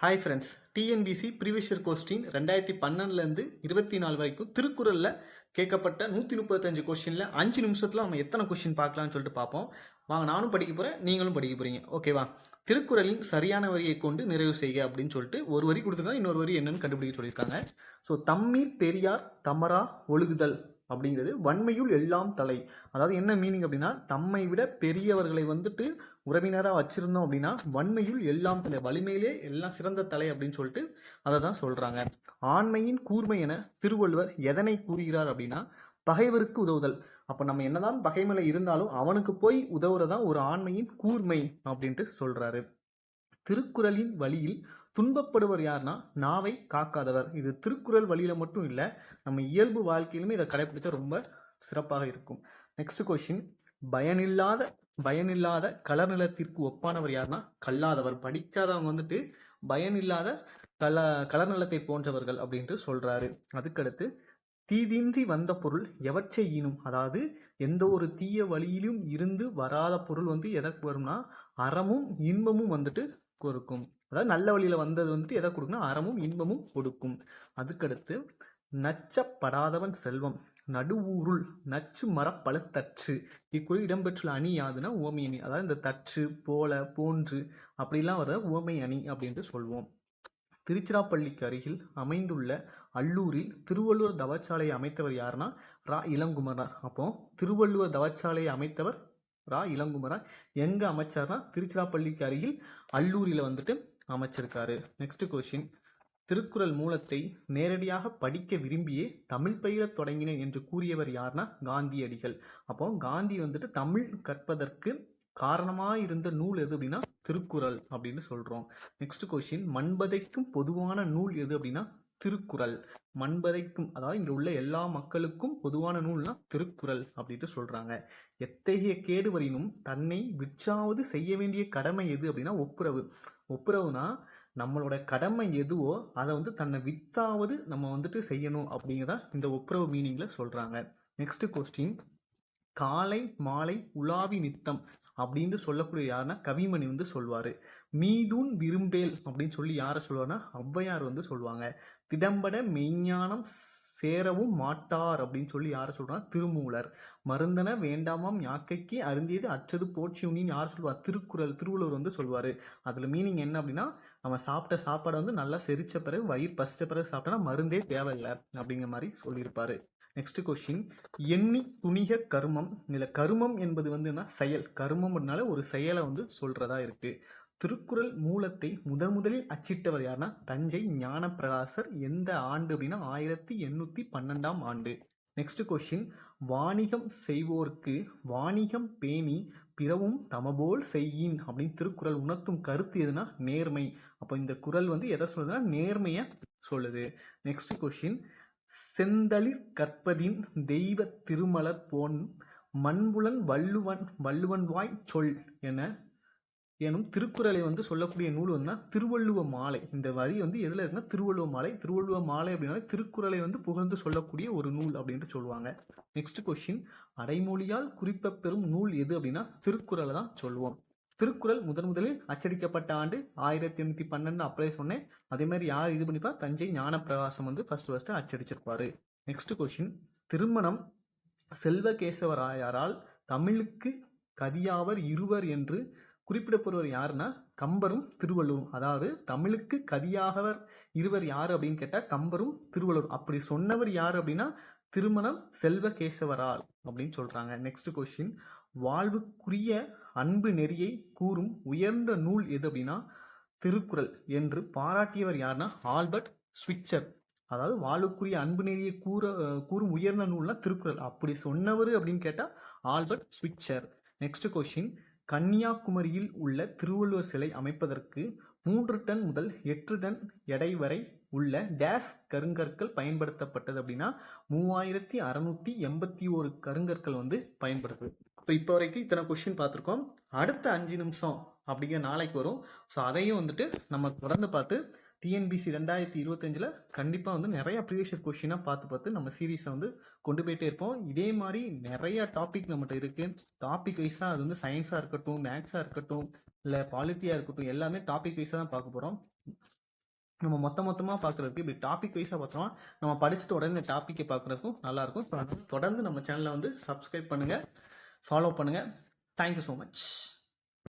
Hi friends TNPSC previous year question ரெண்டாயிரத்தி பன்னெண்டுலேருந்து இருபத்தி நாலு வரைக்கும் திருக்குறளில் கேட்கப்பட்ட நூற்றி முப்பத்தஞ்சு கொஸ்டினில் அஞ்சு நிமிஷத்தில் நம்ம எத்தனை கொஸ்டின் பார்க்கலாம்னு சொல்லிட்டு பார்ப்போம். வாங்க நானும் படிக்க போகிறேன் நீங்களும் படிக்க போகிறீங்க ஓகேவா திருக்குறளின் சரியான வரியை கொண்டு நிறைவு செய்க அப்படின்னு சொல்லிட்டு ஒரு வரி கொடுத்துருக்காங்க. இன்னொரு வரி என்னன்னு கண்டுபிடிக்க சொல்லியிருக்காங்க. ஸோ தம்மீர் பெரியார் தமரா ஒழுகுதல். அப்படிங்கிறது வன்மையுள் எல்லாம் தலை. அதாவது என்ன மீனிங் அப்படின்னா தம்மை விட பெரியவர்களை வந்துட்டு உறவினராக வச்சிருந்தோம் அப்படின்னா வன்மையுள் எல்லாம் தலை வலிமையிலே எல்லாம் சிறந்த தலை அப்படின்னு சொல்லிட்டு அதை தான் சொல்கிறாங்க ஆண்மையின் கூர்மை என திருவள்ளுவர் எதனை கூறுகிறார் அப்படின்னா பகைவருக்கு உதவுதல். அப்போ நம்ம என்னதான் பகைமையில இருந்தாலும் அவனுக்கு போய் உதவுறதான் ஒரு ஆண்மையின் கூர்மை அப்படின்ட்டு சொல்கிறாரு திருக்குறளின் வழியில் துன்பப்படுவர் யார்னா நாவை காக்காதவர். இது திருக்குறள் வழியில் மட்டும் இல்லை நம்ம இயல்பு வாழ்க்கையிலுமே இதை கடைபிடிச்சா ரொம்ப சிறப்பாக இருக்கும். நெக்ஸ்ட் கொஸ்டின் பயனில்லாத பயனில்லாத கலர் நிலத்திற்கு ஒப்பானவர் யாருன்னா கல்லாதவர். படிக்காதவங்க வந்துட்டு பயனில்லாத கல கலர் நிலத்தை போன்றவர்கள் அப்படின்ட்டு சொல்றாரு. அதுக்கடுத்து தீதின்றி வந்த பொருள் எவற்றை ஈனும்? அதாவது எந்த ஒரு தீய வழியிலும் இருந்து வராத பொருள் வந்து எதற்கு வரும்னா அறமும் இன்பமும் வந்துட்டு கொடுக்கும் அதாவது நல்ல வழியில் வந்தது வந்துட்டு எதை கொடுக்குன்னா அறமும் இன்பமும் கொடுக்கும். அதுக்கடுத்து நச்சப்படாதவன் செல்வம் நடுவூருள் நச்சு மரப்பழுத்தற்று இக்குறள் இடம்பெற்றுள்ள அணி யாதுன்னா ஓமை அணி. அதாவது இந்த தற்று போல போன்று அப்படிலாம் வர ஓமை அணி அப்படின்ட்டு சொல்வோம். திருச்சிராப்பள்ளிக்கு அருகில் அமைந்துள்ள அல்லூரில் திருவள்ளுவர் தவச்சாலையை அமைத்தவர் யாருன்னா ரா. இளங்குமரர் அப்போ திருவள்ளுவர் தவச்சாலையை அமைத்தவர் ரா. இளங்குமரன் எங்க அமைச்சார்னா திருச்சிராப்பள்ளிக்கு அருகில் அல்லூரில் வந்துட்டு அமைச்சிருக்காரு. நெக்ஸ்ட் கொஸ்டின் திருக்குறள் மூலத்தை நேரடியாக படிக்க விரும்பியே தமிழ் பயிலத் தொடங்கினேன் என்று கூறியவர் யார்னா காந்தியடிகள். அப்போ காந்தி வந்துட்டு தமிழ் கற்பதற்கு காரணமாக இருந்த நூல் எது அப்படின்னா திருக்குறள் அப்படின்னு சொல்றோம். நெக்ஸ்ட் கொஸ்டின் மண்பதைக்கும் பொதுவான நூல் எது அப்படின்னா திருக்குறள் மண்பதைக்கும் அதாவது இங்கே உள்ள எல்லா மக்களுக்கும் பொதுவான நூல்னா திருக்குறள் அப்படின்ட்டு சொல்கிறாங்க எத்தகைய கேடு வரினும் தன்னை விற்றாவது செய்ய வேண்டிய கடமை எது அப்படின்னா ஒப்புரவு. ஒப்புரவுனா நம்மளோட கடமை எதுவோ அதை வந்து தன்னை விற்றாவது நம்ம வந்துட்டு செய்யணும் அப்படிங்கிறத இந்த ஒப்புரவு மீனிங்கில் சொல்கிறாங்க நெக்ஸ்ட் கொஸ்டின் காலை மாலை உலாவி நித்தம். அப்படின்னு சொல்லக்கூடிய யாருன்னா கவிமணி வந்து சொல்வார். மீதுன் விரும்பேல் அப்படின்னு சொல்லி யாரை சொல்லுவாருன்னா ஔவையார் வந்து சொல்லுவாங்க திடம்பட மெய்ஞானம் சேரவும் மாட்டார் அப்படின்னு சொல்லி யாரை சொல்றாங்க திருமூலர். மருந்தன வேண்டாமாம் யாக்கைக்கு அருந்தியது அற்றது போற்றி உனின்னு யார் சொல்லுவார் திருக்குறள் திருவள்ளுவர் வந்து சொல்வார். அதில் மீனிங் என்ன அப்படின்னா நம்ம சாப்பிட்ட சாப்பாடை வந்து நல்லா செரிச்ச பிறகு வயிறு பசித்த பிறகு சாப்பிட்டோன்னா மருந்தே தேவையில்லை அப்படிங்கிற மாதிரி சொல்லியிருப்பாரு. நெக்ஸ்ட் கொஸ்டின் எண்ணி துணிக கருமம். இதில் கருமம் என்பது வந்து என்ன? செயல். கருமம்னால ஒரு செயலை வந்து சொல்றதா இருக்கு. திருக்குறள் மூலத்தை முதன் முதலில் அச்சிட்டவர் யாருன்னா தஞ்சை ஞானப்பிரகாசர் எந்த ஆண்டு அப்படின்னா? ஆயிரத்தி எண்ணூத்தி பன்னெண்டாம் ஆண்டு. நெக்ஸ்ட் கொஸ்டின் வாணிகம் செய்வோர்க்கு வாணிகம் பேணி பிறவும் தமபோல் செய்யின் அப்படின்னு திருக்குறள் உணர்த்தும் கருத்து எதுனா? நேர்மை. அப்போ இந்த குறள் வந்து எதை சொல்லுதுன்னா? நேர்மையை சொல்லுது. நெக்ஸ்ட் கொஸ்டின் செந்தளிர் கற்பதின் தெய்வத் திருமலர் போன் மண்புலன் வள்ளுவன் வள்ளுவன் வாய் சொல் என எனும் திருக்குறளை வந்து சொல்லக்கூடிய நூல் வந்து திருவள்ளுவ மாலை. இந்த வரி வந்து எதில் இருக்குன்னா திருவள்ளுவ மாலை திருவள்ளுவ மாலை அப்படின்னா திருக்குறளை வந்து புகழ்ந்து சொல்லக்கூடிய ஒரு நூல் அப்படின்ட்டு சொல்லுவாங்க. நெக்ஸ்ட் கொஸ்டின் அடைமொழியால் குறிப்ப பெறும் நூல் எது அப்படின்னா திருக்குறளை தான் சொல்லுவோம் திருக்குறள் முதன் முதலில் அச்சடிக்கப்பட்ட ஆண்டு ஆயிரத்தி எண்ணூத்தி பன்னெண்டு அப்படியே சொன்னேன். அதே மாதிரி யார் இது பண்ணிப்பா? தஞ்சை ஞானப்பிரகாசம் வந்து ஃபர்ஸ்ட் ஃபர்ஸ்ட் அச்சடிச்சிருப்பாரு. நெக்ஸ்ட் கொஸ்டின் திருமணம் செல்வகேசவராயாரால் தமிழுக்கு கதியாவர் இருவர் என்று குறிப்பிடப்படுவர் யாருன்னா? கம்பரும் திருவள்ளுவரும். அதாவது தமிழுக்கு கதியாகவர் இருவர் யார் அப்படின்னு கேட்டால் கம்பரும் திருவள்ளுவர் அப்படி சொன்னவர் யார் அப்படின்னா? திருமணம் செல்வகேசவரால் அப்படின்னு சொல்றாங்க. நெக்ஸ்ட் கொஸ்டின் வாழ்வுக்குரிய அன்பு நெறியை கூறும் உயர்ந்த நூல் எது அப்படின்னா திருக்குறள் என்று பாராட்டியவர் யாருன்னா ஆல்பர்ட் ஸ்விட்சர். அதாவது வாழுக்குரிய அன்பு நெறியை கூற கூறும் உயர்ந்த நூல்னா திருக்குறள். அப்படி சொன்னவர் அப்படின்னு கேட்டால் ஆல்பர்ட் ஸ்விட்சர். நெக்ஸ்ட் கொஸ்டின் கன்னியாகுமரியில் உள்ள திருவள்ளுவர் சிலை அமைப்பதற்கு மூன்று டன் முதல் எட்டு டன் எடை வரை உள்ள டேஸ் கருங்கற்கள் பயன்படுத்தப்பட்டது அப்படின்னா மூவாயிரத்தி அறநூற்றி எண்பத்தி ஒரு கருங்கற்கள் வந்து பயன்படுது ஸோ இப்போ வரைக்கும் இத்தனை கொஷின் பார்த்துருக்கோம். அடுத்த அஞ்சு நிமிஷம் அப்படிங்கிற நாளைக்கு வரும். ஸோ அதையும் வந்துட்டு நம்ம தொடர்ந்து பார்த்து டிஎன்பிசி ரெண்டாயிரத்தி இருபத்தஞ்சில் கண்டிப்பாக வந்து நிறையா ப்ரீவியஸ் கொஷினாக பார்த்து பார்த்து நம்ம சீரீஸை வந்து கொண்டு போயிட்டே இருப்போம். இதே மாதிரி நிறையா டாபிக் நம்மகிட்ட இருக்குது டாபிக் வைஸாக அது வந்து சயின்ஸாக இருக்கட்டும் மேக்ஸாக இருக்கட்டும் இல்லை பாலிட்டியாக இருக்கட்டும் எல்லாமே டாபிக் வைஸாக தான் பார்க்க போகிறோம் நம்ம மொத்த மொத்தமாக பார்க்குறதுக்கு இப்படி டாபிக் வைஸாக பார்த்தோம்னா நம்ம படிச்சுட்டு உடனே டாப்பிக்கை பார்க்குறதுக்கும் நல்லாயிருக்கும் ஸோ தொடர்ந்து நம்ம சேனலை வந்து சப்ஸ்கிரைப் பண்ணுங்கள் ஃபாலோ பண்ணுங்கள் தேங்க்யூ ஸோ மச்